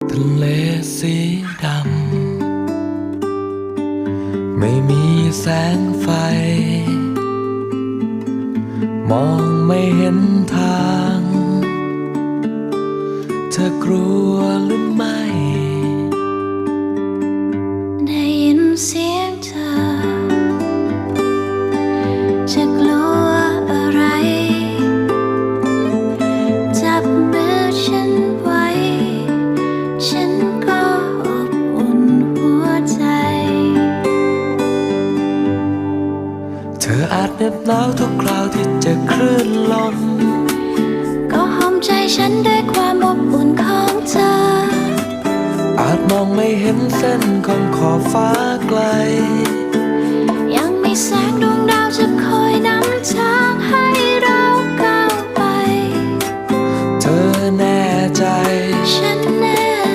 ทะเลสีดำ ไม่มีแสงไฟ มองไม่เห็นทาง เธอกลัวหรือไม่ ได้ยินเสียง เธออาจเหน็บหนาวทุกคราวที่เจอคลื่นลม ก็หอมใจฉันด้วยความอบอุ่นของเธอ อาจมองไม่เห็นเส้นของขอบฟ้าไกล